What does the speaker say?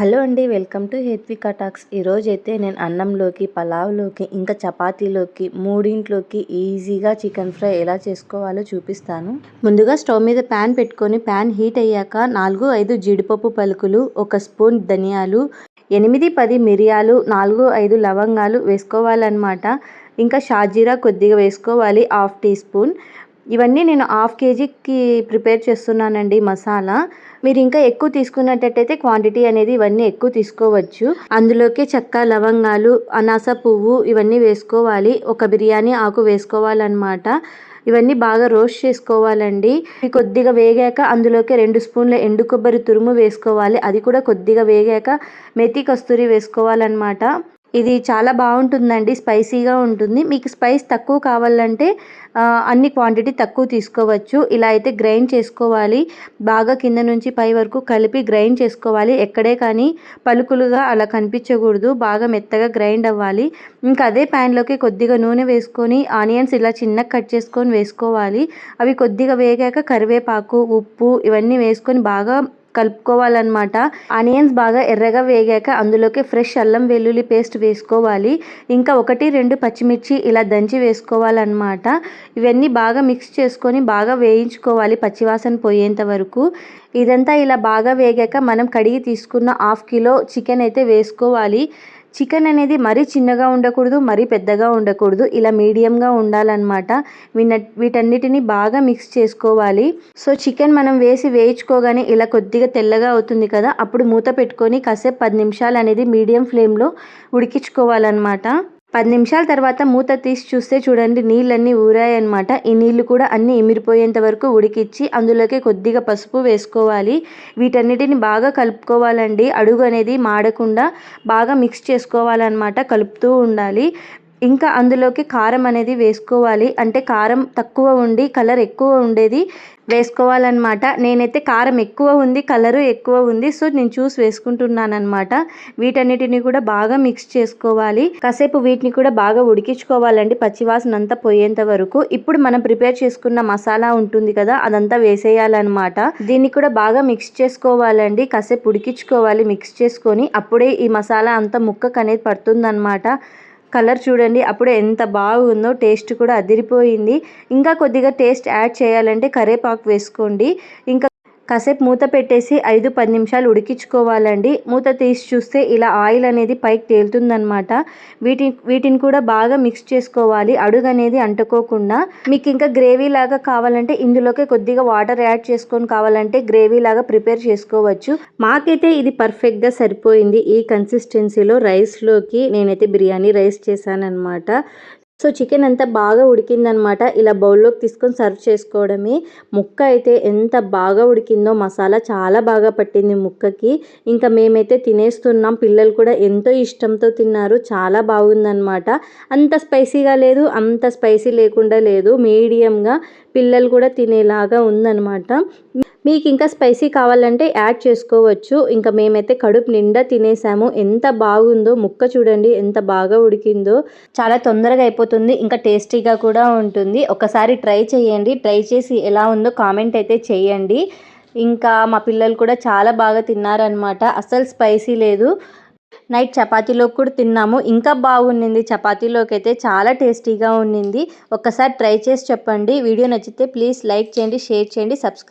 Hello అండి welcome to Hethvika talks. ఈరోజైతే నేను అన్నంలోకి పలావ్లోకి ఇంకా చపాతీలోకి మూడింట్లోకి ఈజీగా చికెన్ ఫ్రై ఎలా చేసుకోవాలో చూపిస్తాను. ముందుగా స్టవ్ మీద ప్యాన్ పెట్టుకొని ప్యాన్ హీట్ అయ్యాక నాలుగు ఐదు జీడిపప్పు పలుకులు ఒక స్పూన్ ధనియాలు ఎనిమిది పది మిరియాలు నాలుగు ఐదు లవంగాలు వేసుకోవాలన్నమాట. ఇంకా షాజీరా కొద్దిగా వేసుకోవాలి హాఫ్ టీ స్పూన్. ఇవన్నీ నేను హాఫ్ కేజీకి ప్రిపేర్ చేస్తున్నానండి మసాలా. మీరు ఇంకా ఎక్కువ తీసుకున్నట్టయితే క్వాంటిటీ అనేది ఇవన్నీ ఎక్కువ తీసుకోవచ్చు. అందులోకి చెక్క లవంగాలు అనాస పువ్వు ఇవన్నీ వేసుకోవాలి. ఒక బిర్యానీ ఆకు వేసుకోవాలన్నమాట. ఇవన్నీ బాగా రోస్ట్ చేసుకోవాలండి. కొద్దిగా వేగాక అందులోకి రెండు స్పూన్ల ఎండు కొబ్బరి తురుము వేసుకోవాలి. అది కూడా కొద్దిగా వేగాక మెతి కస్తూరి వేసుకోవాలన్నమాట. ఇది చాలా బాగుంటుందండి స్పైసీగా ఉంటుంది. మీకు స్పైస్ తక్కువ కావాలంటే అన్ని క్వాంటిటీ తక్కువ తీసుకోవచ్చు. ఇలా అయితే గ్రైండ్ చేసుకోవాలి. బాగా కింద నుంచి పై వరకు కలిపి గ్రైండ్ చేసుకోవాలి. ఎక్కడే కానీ పలుకులుగా అలా కనిపించకూడదు. బాగా మెత్తగా గ్రైండ్ అవ్వాలి. ఇంకా అదే ప్యాన్లోకి కొద్దిగా నూనె వేసుకొని ఆనియన్స్ ఇలా చిన్నగా కట్ చేసుకొని వేసుకోవాలి. అవి కొద్దిగా వేగాక కరివేపాకు ఉప్పు ఇవన్నీ వేసుకొని బాగా కలుపుకోవాలన్నమాట. ఆనియన్స్ బాగా ఎర్రగా వేగాక అందులోకి ఫ్రెష్ అల్లం వెల్లుల్లి పేస్ట్ వేసుకోవాలి. ఇంకా ఒకటి రెండు పచ్చిమిర్చి ఇలా దంచి వేసుకోవాలన్నమాట. ఇవన్నీ బాగా మిక్స్ చేసుకొని బాగా వేయించుకోవాలి పచ్చివాసన పోయేంత వరకు. ఇదంతా ఇలా బాగా వేగాక మనం కడిగి తీసుకున్న హాఫ్ కిలో చికెన్ అయితే వేసుకోవాలి. చికెన్ అనేది మరీ చిన్నగా ఉండకూడదు మరీ పెద్దగా ఉండకూడదు. ఇలా మీడియంగా ఉండాలన్నమాట. వీన వీటన్నిటిని బాగా మిక్స్ చేసుకోవాలి. సో చికెన్ మనం వేసి వేయించుకోగానే ఇలా కొద్దిగా తెల్లగా అవుతుంది కదా అప్పుడు మూత పెట్టుకొని కాసేపు పది నిమిషాలు అనేది మీడియం ఫ్లేమ్లో ఉడికించుకోవాలన్నమాట. పది నిమిషాల తర్వాత మూత తీసి చూస్తే చూడండి నీళ్ళన్నీ ఊరాయన్నమాట. ఈ నీళ్ళు కూడా అన్నీ ఎమిరిపోయేంత వరకు ఉడికిచ్చి అందులోకి కొద్దిగా పసుపు వేసుకోవాలి. వీటన్నిటిని బాగా కలుపుకోవాలండి. అడుగు అనేది మాడకుండా బాగా మిక్స్ చేసుకోవాలన్నమాట కలుపుతూ ఉండాలి. ఇంకా అందులోకి కారం అనేది వేసుకోవాలి. అంటే కారం తక్కువ ఉండి కలర్ ఎక్కువ ఉండేది వేసుకోవాలన్నమాట. నేనైతే కారం ఎక్కువ ఉంది కలరు ఎక్కువ ఉంది సో నేను చూసి వేసుకుంటున్నాను అనమాట వీటన్నిటిని కూడా బాగా మిక్స్ చేసుకోవాలి. కాసేపు వీటిని కూడా బాగా ఉడికించుకోవాలండి పచ్చివాసన అంతా పోయేంత వరకు. ఇప్పుడు మనం ప్రిపేర్ చేసుకున్న మసాలా ఉంటుంది కదా అదంతా వేసేయాలన్నమాట. దీన్ని కూడా బాగా మిక్స్ చేసుకోవాలండి. కాసేపు ఉడికించుకోవాలి మిక్స్ చేసుకొని అప్పుడే ఈ మసాలా అంతా ముక్కకు అనేది పడుతుందన్నమాట. కలర్ చూడండి. అప్పుడే ఎంత బాగుందో టేస్ట్ కూడా అదిరిపోయింది. ఇంకా కొద్దిగా టేస్ట్ యాడ్ చేయాలంటే కరేపాకు వేసుకోండి. ఇంకా కాసేపు మూత పెట్టేసి ఐదు పది నిమిషాలు ఉడికించుకోవాలండి. మూత తీసి చూస్తే ఇలా ఆయిల్ అనేది పైకి తేలుతుందనమాట వీటి వీటిని కూడా బాగా మిక్స్ చేసుకోవాలి. అడుగు అనేది అంటుకోకుండా. మీకు ఇంకా గ్రేవీ లాగా కావాలంటే ఇందులోకి కొద్దిగా వాటర్ యాడ్ చేసుకొని కావాలంటే గ్రేవీ లాగా ప్రిపేర్ చేసుకోవచ్చు. మాకైతే ఇది పర్ఫెక్ట్గా సరిపోయింది. ఈ కన్సిస్టెన్సీలో రైస్లోకి నేనైతే బిర్యానీ రైస్ చేశానమాట సో చికెన్ అంతా బాగా ఉడికిందనమాట. ఇలా బౌల్లోకి తీసుకొని సర్వ్ చేసుకోవడమే. ముక్క అయితే ఎంత బాగా ఉడికిందో మసాలా చాలా బాగా పట్టింది ముక్కకి. ఇంకా మేమైతే తినేస్తున్నాం. పిల్లలు కూడా ఎంతో ఇష్టంతో తిన్నారు. చాలా బాగుందనమాట. అంత స్పైసీగా లేదు అంత స్పైసీ లేకుండా లేదు. మీడియంగా పిల్లలు కూడా తినేలాగా ఉందనమాట. మీకు ఇంకా స్పైసీ కావాలంటే యాడ్ చేసుకోవచ్చు. ఇంకా మేమైతే కడుపు నిండా తినేసాము. ఎంత బాగుందో ముక్క చూడండి ఎంత బాగా ఉడికిందో. చాలా తొందరగా అయిపోతుంది. ఇంకా టేస్టీగా కూడా ఉంటుంది. ఒకసారి ట్రై చేయండి. ట్రై చేసి ఎలా ఉందో కామెంట్ అయితే చేయండి. ఇంకా మా పిల్లలు కూడా చాలా బాగా తిన్నారనమాట అస్సలు స్పైసీ లేదు. నైట్ చపాతీలో కూడా తిన్నాము. ఇంకా బాగుండింది. చపాతీలోకి అయితే చాలా టేస్టీగా ఉండింది. ఒక్కసారి ట్రై చేసి చెప్పండి. వీడియో నచ్చితే ప్లీజ్ లైక్ చేయండి షేర్ చేయండి సబ్స్క్రైబ్